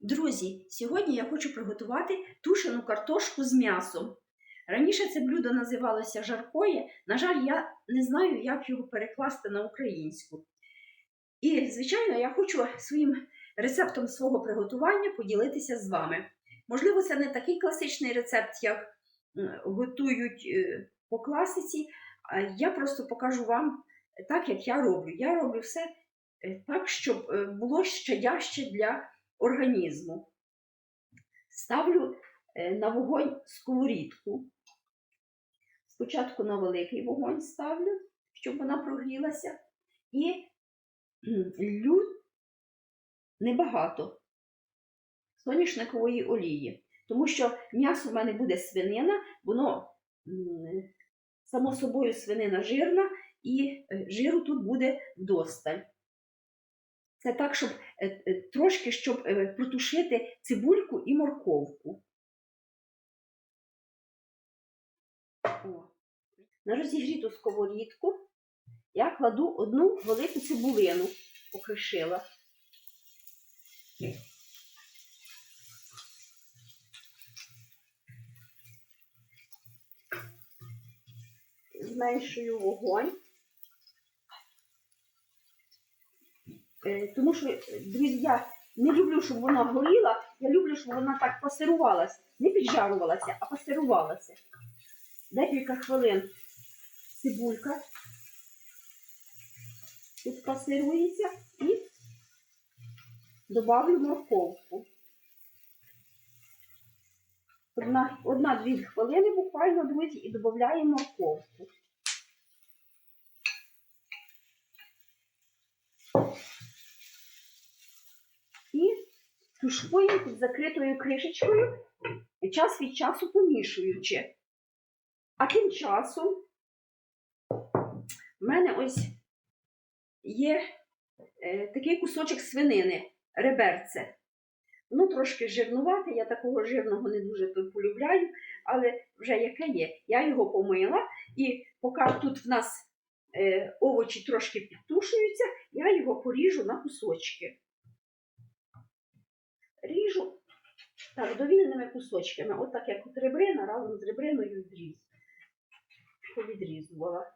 Друзі, сьогодні я хочу приготувати тушену картошку з м'ясом. Раніше це блюдо називалося жаркоє. На жаль, я не знаю, як його перекласти на українську. І, звичайно, я хочу своїм рецептом свого приготування поділитися з вами. Можливо, це не такий класичний рецепт, як готують е, по класиці, я просто покажу вам так, як я роблю. Я роблю все е, так, щоб е, було щадяще для організму. Ставлю е, на вогонь сковорідку. Спочатку на великий вогонь ставлю, щоб вона прогрілася, і лью небагато соняшникової олії, тому що м'ясо в мене буде свинина, воно само собою свинина жирна, і е, жиру тут буде вдосталь. Це так, щоб е, е, трошки щоб е, протушити цибульку і морковку. О. На розігріту сковорідку я кладу одну велику цибулину, покришила. Зменшую вогонь. Тому що, е, друзі, я не люблю, щоб вона горіла, я люблю, щоб вона так пасирувалася. Не піджарувалася, а пасирувалася. Декілька хвилин цибулька тут пасирується і добавлю морковку. Одна- Одна-дві хвилини буквально, друзі, і додаємо морковку. І тушкуємо під закритою кришечкою, час від часу помішуючи. А тим часом в мене ось є е, такий кусочок свинини, реберце. Воно трошки жирнувате, я такого жирного не дуже полюбляю, але вже яке є. Я його помила, і поки тут в нас е, овочі трошки підтушуються, я його поріжу на кусочки. Ріжу так, довільними кусочками. От так як от ребрина, разом з ребриною відріз. Повідрізувала.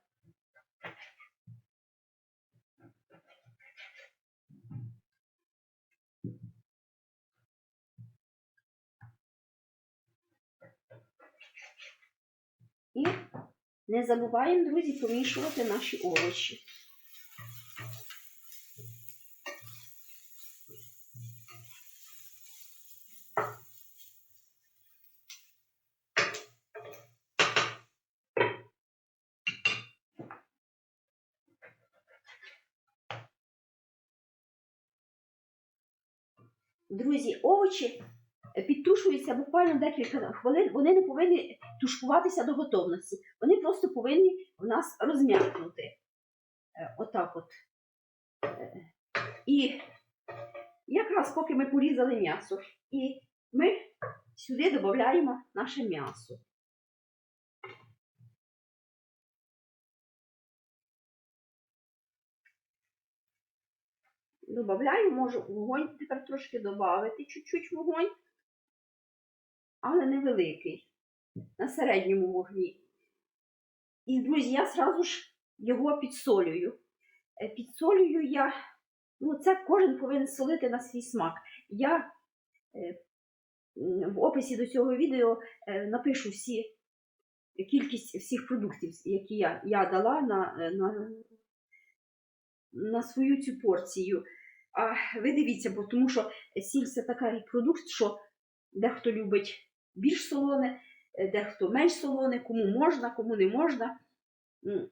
І не забуваємо, друзі, помішувати наші овочі. Друзі, овочі е, підтушуються буквально декілька хвилин. Вони не повинні тушкуватися до готовності. Вони просто повинні в нас розм'якнути. Е, Отак от. Е, І якраз поки ми порізали м'ясо, і ми сюди додаємо наше м'ясо. Добавляю, можу вогонь тепер трошки додати, чуть-чуть вогонь, але невеликий, на середньому вогні. І, друзі, я зразу ж його підсолюю. Е, Підсолюю я, ну, це кожен повинен солити на свій смак. Я е, в описі до цього відео е, напишу всі кількість всіх продуктів, які я, я дала на, на, на свою цю порцію. А ви дивіться, бо тому що сіль це такий продукт, що дехто любить більш солоне, е, дехто менш солоне, кому можна, кому не можна.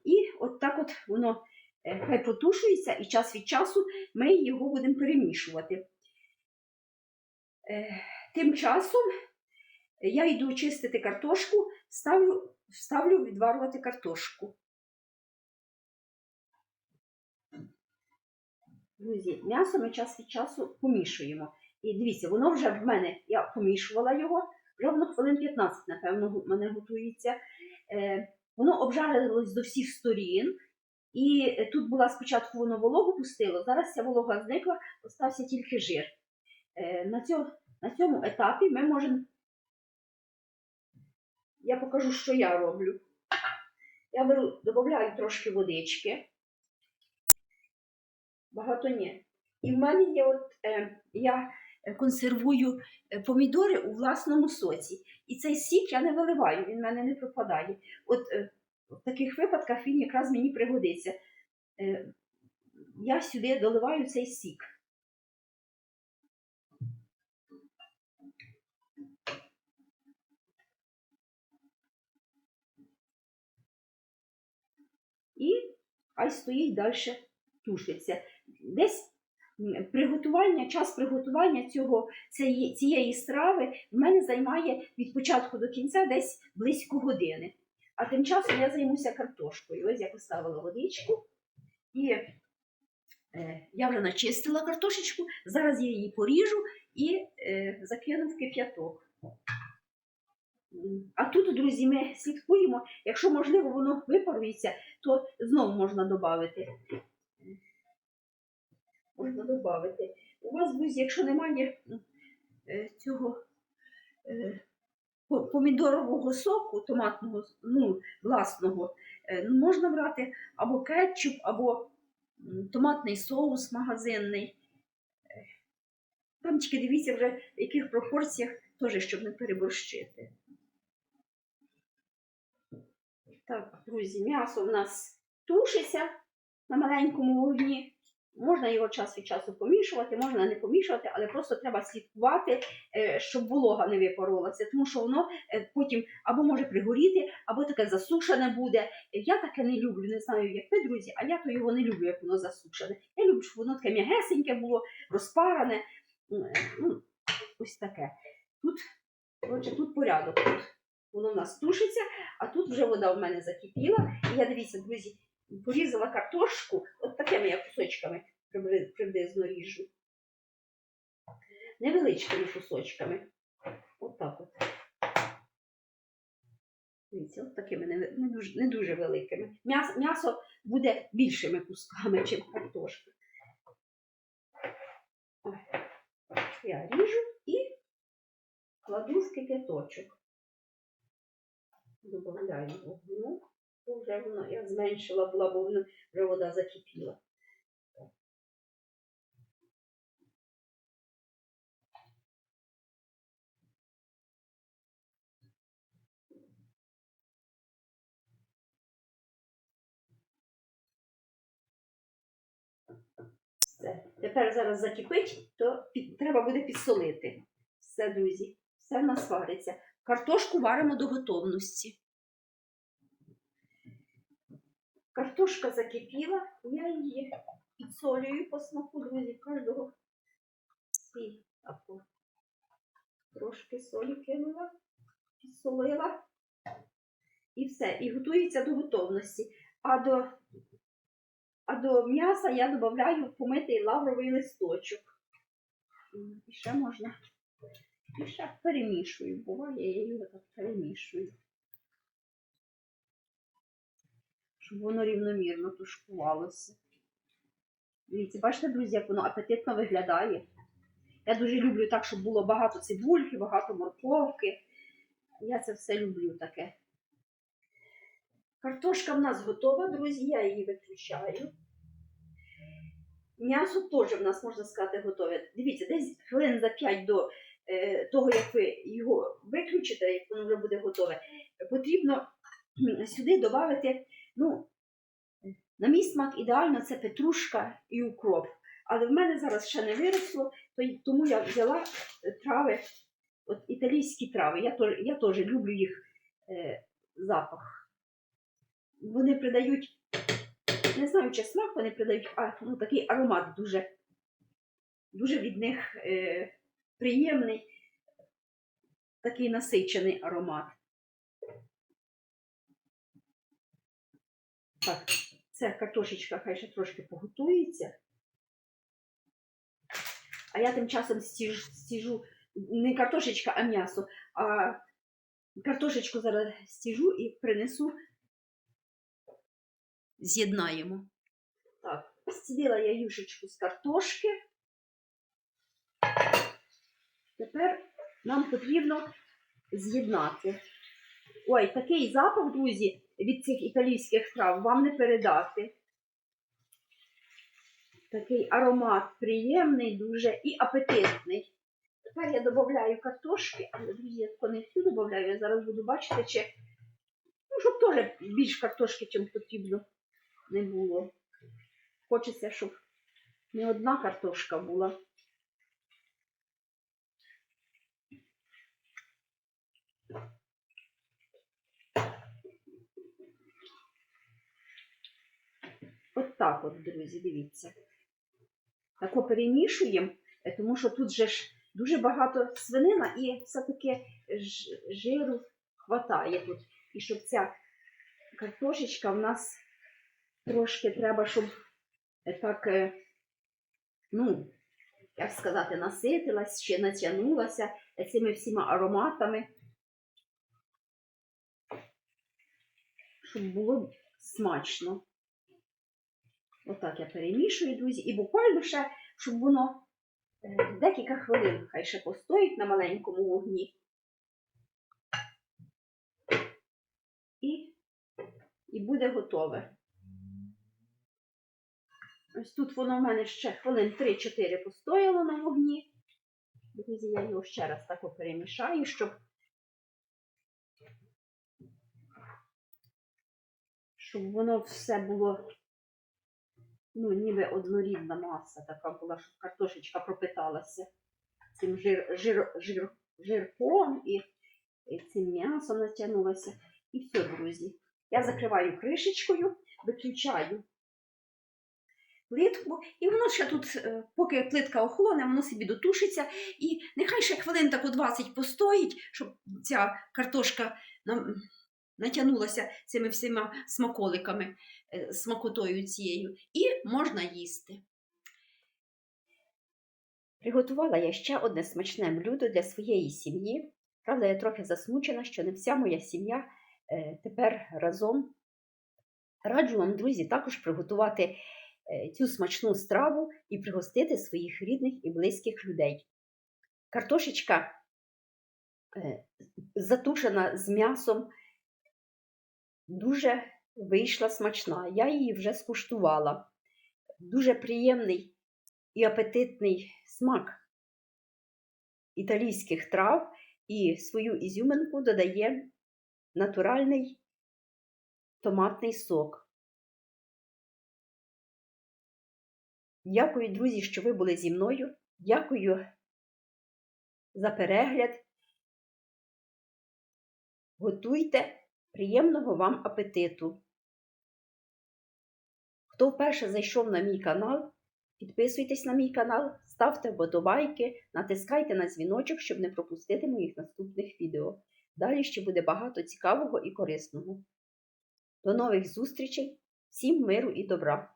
І от так от воно е, хай протушується, і час від часу ми його будемо перемішувати. Е, Тим часом я йду чистити картошку, ставлю, ставлю відварювати картошку. Друзі, м'ясо ми час від часу помішуємо. І дивіться, воно вже в мене, я помішувала його, вже воно хвилин 15, напевно, в мене готується. Е, воно обжарилось до всіх сторін. І е, тут була спочатку воно вологу пустило, зараз ця волога зникла, остався тільки жир. Е, на, цьому, етапі ми можемо. Я покажу, що я роблю. Я беру, додаю трошки водички. Багато ні. І в мене є от е, я е, консервую е, помідори у власному соці. І цей сік я не виливаю, він в мене не пропадає. От е, в таких випадках він якраз мені пригодиться. Е, я сюди доливаю цей сік. І хай стоїть далі тушиться. Десь приготування, час приготування цього, цієї, страви в мене займає від початку до кінця десь близько години. А тим часом я займуся картошкою. Ось я поставила водичку і е, я вже начистила картошечку. Зараз я її поріжу і е, закину в кип'яток. А тут, друзі, ми слідкуємо. Якщо можливо воно випарується, то знову можна додати. Можна додати. У вас, друзі, якщо немає е, цього е, помідорового соку, томатного, ну, власного, е, можна брати або кетчуп, або томатний соус магазинний. Там тільки дивіться вже, в яких пропорціях, теж, щоб не переборщити. Так, друзі, м'ясо в нас тушиться на маленькому вогні. Можна його час від часу помішувати, можна не помішувати, але просто треба слідкувати, е, щоб волога не випарувалася, тому що воно е, потім або може пригоріти, або таке засушене буде. Я таке не люблю, не знаю, як ви, друзі, а я то його не люблю, як воно засушене. Я люблю, щоб воно таке м'ягесеньке було, розпаране. Е, Ну, ось таке. Тут, коротше, тут порядок. Тут воно в нас тушиться, а тут вже вода в мене закипіла. І я дивіться, друзі, порізала картошку, от такими я кусочками приблизно ріжу. Невеличкими кусочками. От так от. Дивіться, от такими не, не, дуже, не дуже великими. М'ясо, м'ясо буде більшими кусками, ніж картошка. Я ріжу і кладу в кип'яточок. Добавляю вогню. Вже воно, я зменшила була, бо воно вже вода закипіла. Тепер зараз закипить, то треба буде підсолити. Все, друзі, все в нас вариться. Картошку варимо до готовності. Картошка закипіла, я її підсолюю по смаку, друзі, кожного свій. Трошки солі кинула, підсолила. І все. І готується до готовності. А до, а до м'яса я додаю помитий лавровий листочок. І ще можна. І ще перемішую. Буває, я його так перемішую. Щоб воно рівномірно тушкувалося. Дивіться, бачите, друзі, як воно апетитно виглядає. Я дуже люблю так, щоб було багато цибульки, багато морковки. Я це все люблю таке. Картошка в нас готова, друзі, я її виключаю. М'ясо теж в нас, можна сказати, готове. Дивіться, десь хвилин за 5 до е, того, як ви його виключите, як воно вже буде готове, потрібно сюди додати, ну, на мій смак ідеально це петрушка і укроп. Але в мене зараз ще не виросло, тому я взяла е, трави, от італійські трави. Я теж, я теж люблю їх е, запах. Вони придають, не знаю, чи смак вони придають, а ну, такий аромат дуже, дуже від них е, приємний, такий насичений аромат. Так, це картошечка хай ще трошки поготується. А я тим часом стіжу, стіжу не картошечка, а м'ясо. А картошечку зараз стіжу і принесу. З'єднаємо. Так, стідила я юшечку з картошки. Тепер нам потрібно з'єднати. Ой, такий запах, друзі, від цих італійських трав вам не передати. Такий аромат приємний дуже і апетитний. Тепер я додаю картошки, але, друзі, я не всю додаю, я зараз буду бачити, чи. Ну, щоб теж більш картошки, чим потрібно, не було. Хочеться, щоб не одна картошка була. От так от, друзі, дивіться. Тако перемішуємо, е, тому що тут же ж дуже багато свинина і все-таки жиру хватає тут. І щоб ця картошечка в нас трошки треба, щоб е, так, е, ну, як сказати, наситилась, ще натягнулася цими всіма ароматами, щоб було смачно. Отак я перемішую, друзі, і буквально ще, щоб воно е, декілька хвилин хай ще постоїть на маленькому вогні. І, і буде готове. Ось тут воно в мене ще хвилин 3-4 постояло на вогні. Друзі, я його ще раз так перемішаю, щоб, щоб воно все було ну, ніби однорідна маса така була, щоб картошечка пропиталася цим жир, жир, жир, жирком і, і цим м'ясом натягнулася. І все, друзі. Я закриваю кришечкою, виключаю плитку, і воно ще тут, е, поки плитка охолоне, воно собі дотушиться. І нехай ще хвилин так у 20 постоїть, щоб ця картошка нам натягнулася цими всіма смаколиками, е, смакотою цією, і можна їсти. Приготувала я ще одне смачне блюдо для своєї сім'ї. Правда, я трохи засмучена, що не вся моя сім'я е, тепер разом. Раджу вам, друзі, також приготувати е, цю смачну страву і пригостити своїх рідних і близьких людей. Картошечка затушена з м'ясом дуже вийшла смачна. Я її вже скуштувала. Дуже приємний і апетитний смак італійських трав і свою ізюминку додає натуральний томатний сок. Дякую, друзі, що ви були зі мною. Дякую за перегляд. Готуйте приємного вам апетиту. Хто вперше зайшов на мій канал, підписуйтесь на мій канал, ставте вподобайки, натискайте на дзвіночок, щоб не пропустити моїх наступних відео. Далі ще буде багато цікавого і корисного. До нових зустрічей! Всім миру і добра!